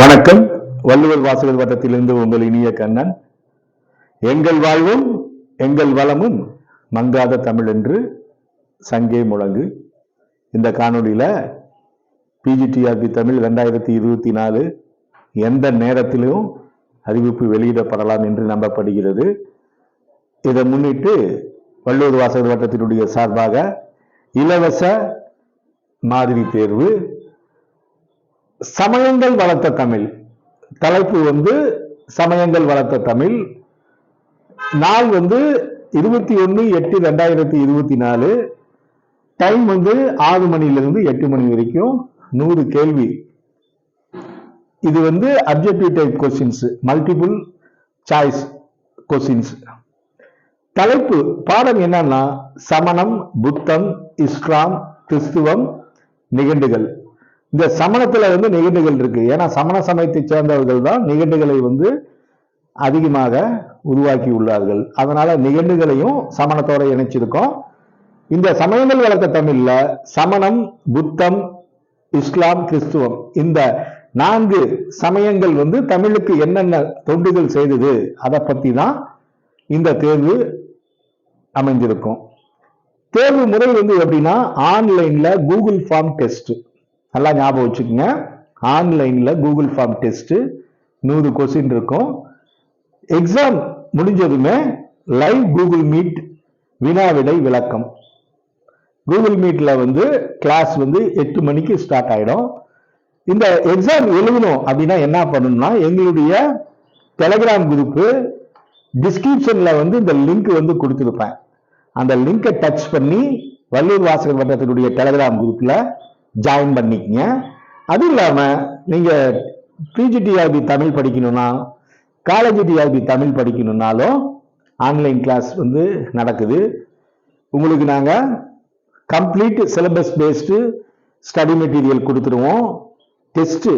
வணக்கம். வள்ளுவர் வாசகர் வட்டத்திலிருந்து உங்கள் இனிய கண்ணன். எங்கள் வாழ்வும் எங்கள் வளமும் மங்காத தமிழ் என்று சங்கே முழங்கு. இந்த காணொளியில பிஜிடிஆர்பி தமிழ் ரெண்டாயிரத்தி இருபத்தி நாலு எந்த நேரத்திலும் அறிவிப்பு வெளியிடப்படலாம் என்று நம்பப்படுகிறது. இதை முன்னிட்டு வள்ளுவர் வாசகர் வட்டத்தினுடைய சார்பாக இலவச மாதிரி தேர்வு சமயங்கள் வளர்த்த தமிழ். தலைப்பு வந்து சமயங்கள் வளர்த்த தமிழ். நாள் வந்து இருபத்தி ஒன்று எட்டு ரெண்டாயிரத்தி இருபத்தி நாலு. டைம் வந்து ஆறு மணிலிருந்து எட்டு மணி வரைக்கும் நூறு கேள்வி. இது வந்து objective type questions multiple choice questions தலைப்பு பாடம் என்னன்னா சமணம் புத்தம் இஸ்லாம் கிறிஸ்துவம் நிகண்டுகள். இந்த சமணத்துல வந்து நிகண்டுகள் இருக்கு. ஏன்னா சமண சமயத்தை சேர்ந்தவர்கள் தான் நிகண்டுகளை வந்து அதிகமாக உருவாக்கி உள்ளார்கள் அதனால நிகண்டுகளையும் சமணத்தோட இணைச்சிருக்கோம். இந்த சமயங்கள் வளர்த்த தமிழ்ல சமணம் புத்தம் இஸ்லாம் கிறிஸ்துவம் இந்த நான்கு சமயங்கள் வந்து தமிழுக்கு என்னென்ன தொண்டுகள் செய்தது அதை பத்தி தான் இந்த தேர்வு அமைஞ்சிருக்கும். தேர்வு முறை வந்து எப்படின்னா ஆன்லைன்ல கூகுள் ஃபார்ம் டெஸ்ட். நல்லா ஞாபகம் வச்சுக்கோங்க. ஆன்லைனில் கூகுள் ஃபார்ம் டெஸ்ட்டு நூறு கொஸ்டின் இருக்கும். எக்ஸாம் முடிஞ்சதுமே லைவ் கூகுள் மீட் வினாவிடை விளக்கம். கூகுள் மீட்டில் வந்து கிளாஸ் வந்து எட்டு மணிக்கு ஸ்டார்ட் ஆகிடும் இந்த எக்ஸாம் எழுதணும் அப்படின்னா என்ன பண்ணணும்னா எங்களுடைய டெலகிராம் குரூப்பு டிஸ்கிரிப்ஷனில் வந்து இந்த லிங்க் வந்து கொடுத்துருப்பேன். அந்த லிங்கை டச் பண்ணி வள்ளூர் வாசகர் வட்டத்தினுடைய டெலகிராம் குரூப்பில் ஜாயின் பண்ணிக்கங்க அதுவும் இல்லாமல் நீங்கள் பிஜி பிஜிடிஆர்பி தமிழ் படிக்கணும்னா காலேஜ் டிஆர்பி தமிழ் படிக்கணும்னாலும் ஆன்லைன் கிளாஸ் வந்து நடக்குது. உங்களுக்கு நாங்கள் complete syllabus based study material கொடுத்துருவோம். டெஸ்ட்டு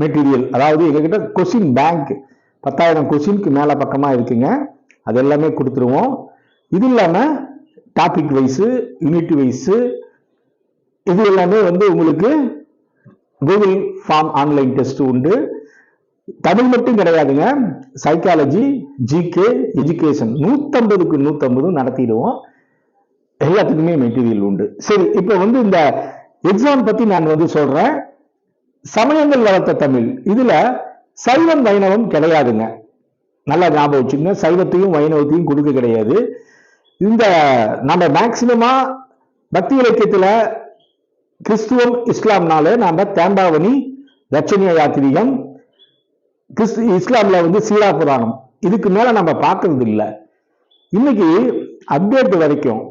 மெட்டீரியல் அதாவது எங்ககிட்ட கொஷின் பேங்க் பத்தாயிரம் கொஷினுக்கு மேலே பக்கமாக இருக்குங்க. அது எல்லாமே கொடுத்துருவோம். இது இல்லாமல் டாபிக் வைஸு யூனிட் வைஸு இது எல்லாமே வந்து உங்களுக்கு கூகுள் ஃபார்ம் ஆன்லைன் டெஸ்ட் உண்டு. தமிழ் மட்டும் கிடையாதுங்க. சைக்காலஜி ஜிகே எஜுகேஷன் நூத்தம்பதுக்கு நூத்தம்பதும் நடத்திடுவோம். எல்லாத்துக்குமே மெட்டீரியல் உண்டு. சரி இப்போ வந்து இந்த எக்ஸாம் பத்தி நான் வந்து சொல்றேன். சமயங்கள் வளர்த்த தமிழ். இதுல சைவம் வைணவம் கிடையாதுங்க. நல்லா ஞாபகம் வச்சுக்கோங்க. சைவத்தையும் வைணவத்தையும் கொடுக்க கிடையாது. இந்த நம்ம மேக்சிமமா பக்தி இலக்கியத்துல கிறிஸ்துவம் இஸ்லாம்னால நாம தேம்பாவணி லட்சணிய யாத்திரிகம் கிறிஸ்து இஸ்லாம்ல வந்து சீரா புராணம். இதுக்கு மேல நம்ம பார்க்கறது இல்லை இன்னைக்கு அப்டேட் வரைக்கும்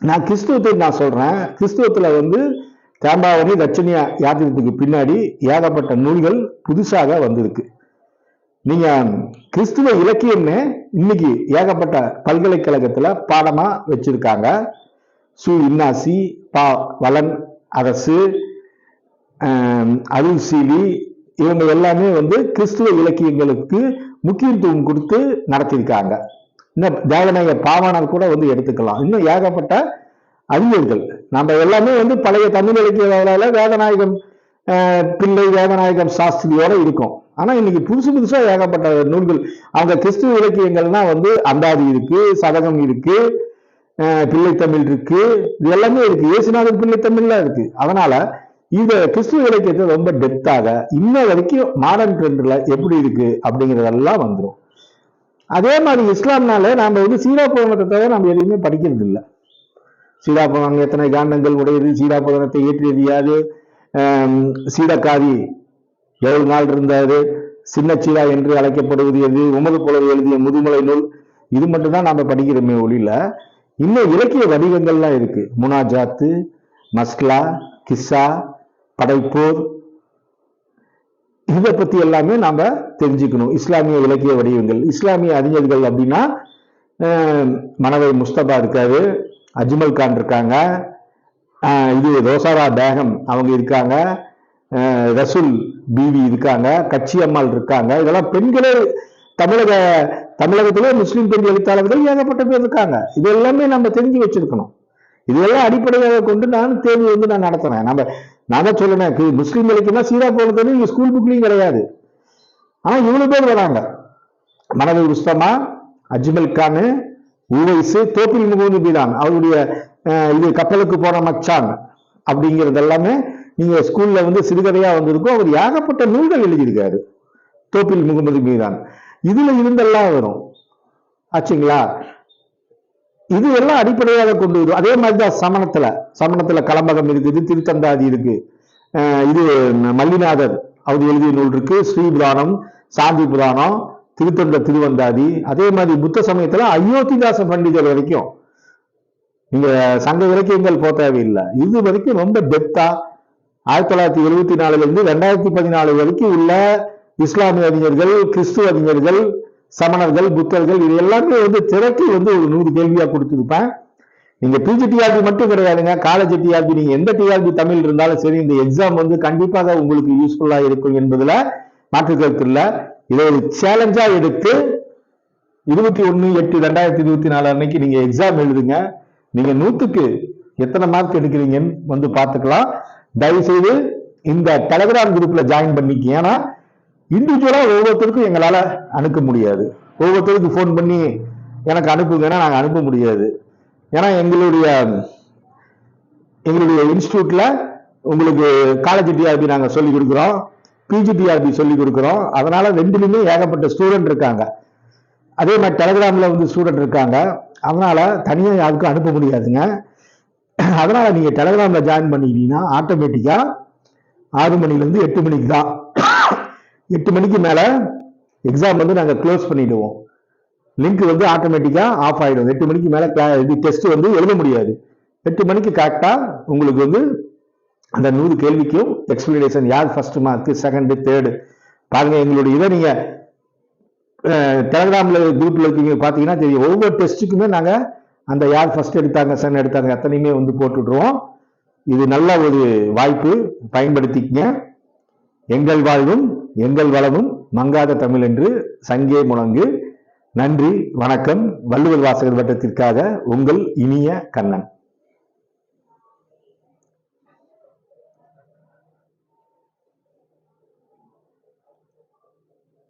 நான் கிறிஸ்துவத்தை நான் சொல்றேன். கிறிஸ்துவத்துல வந்து தேம்பாவணி லட்சணிய யாத்திரத்துக்கு பின்னாடி ஏகப்பட்ட நூல்கள் புதுசாக வந்திருக்கு. நீங்க கிறிஸ்துவ இலக்கியம்னு இன்னைக்கு ஏகப்பட்ட பல்கலைக்கழகத்துல பாடமா வச்சிருக்காங்க. சு இன்னாசி பா வளன் அரசு அருள்சீலி இவங்க எல்லாமே வந்து கிறிஸ்துவ இலக்கியங்களுக்கு முக்கியத்துவம் கொடுத்து நடத்தியிருக்காங்க. இன்னும் தேவநாய பாவானால் கூட வந்து எடுத்துக்கலாம். இன்னும் ஏகப்பட்ட அறிஞர்கள். நம்ம எல்லாமே வந்து பழைய தமிழ் இலக்கிய வேதநாயகம் பிள்ளை வேதநாயகம் சாஸ்திரியோட இருக்கும். ஆனா இன்னைக்கு புதுசு புதுசா ஏகப்பட்ட நூல்கள். அவங்க கிறிஸ்துவ இலக்கியங்கள்னா வந்து அந்தாதி இருக்கு சதகம் இருக்கு பிள்ளைத்தமிழ் இருக்கு. இது எல்லாமே இருக்கு. இயேசுநாதன் பிள்ளைத்தமிழ்லாம் இருக்கு. அதனால இந்த கிறிஸ்துவ இலக்கியத்தை ரொம்ப டெப்த்தாக இன்ன வரைக்கும் மாடர்ன் ட்ரெண்ட்ல எப்படி இருக்கு அப்படிங்கிறதெல்லாம் வந்துடும் அதே மாதிரி இஸ்லாம்னால நாம வந்து சீரா புராணத்தை தவிர நம்ம எதையுமே படிக்கிறது இல்லை. சீடா புராணம் எத்தனை காண்டங்கள் உடையது? சீரா புராணத்தை ஏற்றியது யாது சீடக்காரி எவ்வளவு நாள் இருந்தாரு? சின்ன சீரா என்று அழைக்கப்படுவது எது? உமது புலவர் எழுதிய முதுமலை நூல். இது மட்டும்தான் நாம படிக்கிறோமே ஒளியில இன்னும் இலக்கிய வடிவங்கள்லாம் இருக்கு. முனாஜாத்து மஸ்லா கிஸ்ஸா படைப்போர். இதை பத்தி எல்லாமே நாம தெரிஞ்சுக்கணும். இஸ்லாமிய இலக்கிய வடிவங்கள். இஸ்லாமிய அறிஞர்கள் அப்படின்னா மனவை முஸ்தபா இருக்காரு அஜ்மல் கான் இருக்காங்க இது ரோசாரா பேகம் அவங்க இருக்காங்க ரசூல் பிவி இருக்காங்க கட்சி அம்மாள் இருக்காங்க. இதெல்லாம் பெண்களே தமிழக தமிழகத்திலே முஸ்லீம் பெண் எழுத்தாளர்கள் ஏகப்பட்ட பேர் இருக்காங்க. இது எல்லாமே நம்ம தெரிஞ்சு வச்சிருக்கணும். இதெல்லாம் அடிப்படையாக கொண்டு நான் தேர்வு வந்து நான் நடத்துறேன். நம்ம நான் தான் சொல்லுனேன் முஸ்லீம் முஸ்லிம்களுக்குன்னா சீரா போனது இங்க ஸ்கூல் புக்லையும் கிடையாது. ஆனா இவ்வளோ பேர் வராங்க. மனது உஸ்தமா அஜ்மல் கான் உவைசு தோப்பில் முகமது பீதான் அவருடைய அஹ், இது கப்பலுக்கு போன மச்சான் அப்படிங்கிறது எல்லாமே நீங்க ஸ்கூல்ல வந்து சிறுகதையாக வந்திருக்கும். அவர் ஏகப்பட்ட நூல்கள் எழுதியிருக்காரு. தோப்பில் முகமது மீதான் இதுல இருந்தெல்லாம் வரும். ஆச்சுங்களா? இது எல்லாம் அடிப்படையாக கொண்டு வரும். அதே மாதிரி தான் சமணத்துல. சமணத்துல கலம்பகம் இருக்குது திருத்தந்தாதி இருக்கு. அஹ் இது மல்லிநாதர் அவர் எழுதிய நூல் இருக்கு. ஸ்ரீபுராணம் சாந்தி புராணம் திருத்தந்த திருவந்தாதி. அதே மாதிரி புத்த சமயத்துல அயோத்திதாச பண்டிதர் வரைக்கும். நீங்க சங்க இலக்கியங்கள் போ தேவையில்லை. இது வரைக்கும் ரொம்ப டெப்தா ஆயிரத்தி தொள்ளாயிரத்தி எழுபத்தி நாலுல இருந்து ரெண்டாயிரத்தி பதினாலு வரைக்கும் உள்ள இஸ்லாமிய அறிஞர்கள் கிறிஸ்துவ அறிஞர்கள் சமணர்கள் புத்தர்கள் இது எல்லாமே வந்து திரட்டி வந்து ஒரு நூறு கேள்வியா கொடுத்துருப்பேன். நீங்க பிஜி டிஆர்பி மட்டும் கிடையாதுங்க. காலேஜ் டிஆர்பி நீங்க எந்த டிஆர்பி தமிழ் இருந்தாலும் சரி இந்த எக்ஸாம் வந்து கண்டிப்பாக உங்களுக்கு யூஸ்ஃபுல்லா இருக்கும் என்பதுல மாற்று கருத்து இல்லை. இதை ஒரு சேலஞ்சா எடுத்து இருபத்தி ஒண்ணு எட்டு ரெண்டாயிரத்தி இருபத்தி நாலு அன்னைக்கு நீங்க எக்ஸாம் எழுதுங்க. நீங்க நூத்துக்கு எத்தனை மார்க் எடுக்கிறீங்கன்னு வந்து பார்த்துக்கலாம். தயவு செய்து இந்த டெலகிராம் குரூப்ல ஜாயின் பண்ணிக்க ஏன்னா இண்டிவிஜுவலா ஒவ்வொருத்தருக்கும் எங்களால அனுப்ப முடியாது. ஒவ்வொருத்தருக்கு ஃபோன் பண்ணி எனக்கு அனுப்புங்கன்னா நாங்கள் அனுப்ப முடியாது. ஏன்னா எங்களுடைய எங்களுடைய இன்ஸ்டியூட்ல உங்களுக்கு காலேஜ் டிஆர்பி நாங்கள் சொல்லி கொடுக்குறோம். பிஜி டிஆர்பி சொல்லி கொடுக்குறோம். அதனால ரெண்டுலையுமே ஏகப்பட்ட ஸ்டூடெண்ட் இருக்காங்க. அதே மாதிரி டெலகிராமில் வந்து ஸ்டூடெண்ட் இருக்காங்க. அதனால தனியாக யாருக்கும் அனுப்ப முடியாதுங்க. அதனால நீங்கள் டெலகிராமில் ஜாயின் பண்ணிக்கிட்டீங்கன்னா ஆட்டோமேட்டிக்காக ஆறு மணிலேருந்து எட்டு மணிக்கு தான் எட்டு மணிக்கு மேலே எக்ஸாம் வந்து நாங்கள் க்ளோஸ் பண்ணிவிடுவோம் லிங்க் வந்து ஆட்டோமேட்டிக்காக ஆஃப் ஆகிடும் எட்டு மணிக்கு மேலே cla- இது டெஸ்ட் வந்து எழுத முடியாது. எட்டு மணிக்கு கரெக்டாக உங்களுக்கு வந்து அந்த நூறு கேள்விக்கும் எக்ஸ்பிளனேஷன் யார் ஃபர்ஸ்ட் மார்க்கு செகண்டு தேர்டு பாருங்கள் எங்களுடைய இதை நீங்கள் டெலகிராமில் குரூப்பில் இருக்கீங்க பார்த்தீங்கன்னா தெரியும். ஒவ்வொரு டெஸ்ட்டுக்குமே நாங்கள் அந்த யார் ஃபர்ஸ்ட் எடுத்தாங்க செகண்ட் எடுத்தாங்க அத்தனையுமே வந்து போட்டுடுறோம். இது நல்ல ஒரு வாய்ப்பு. பயன்படுத்திக்கங்க. எங்கள் வாழ்வும் எங்கள் வளமும் மங்காத தமிழ் என்று சங்கே முழங்கு. நன்றி வணக்கம். வள்ளுவர் வாசகர் வட்டத்திற்காக உங்கள் இனிய கண்ணன்.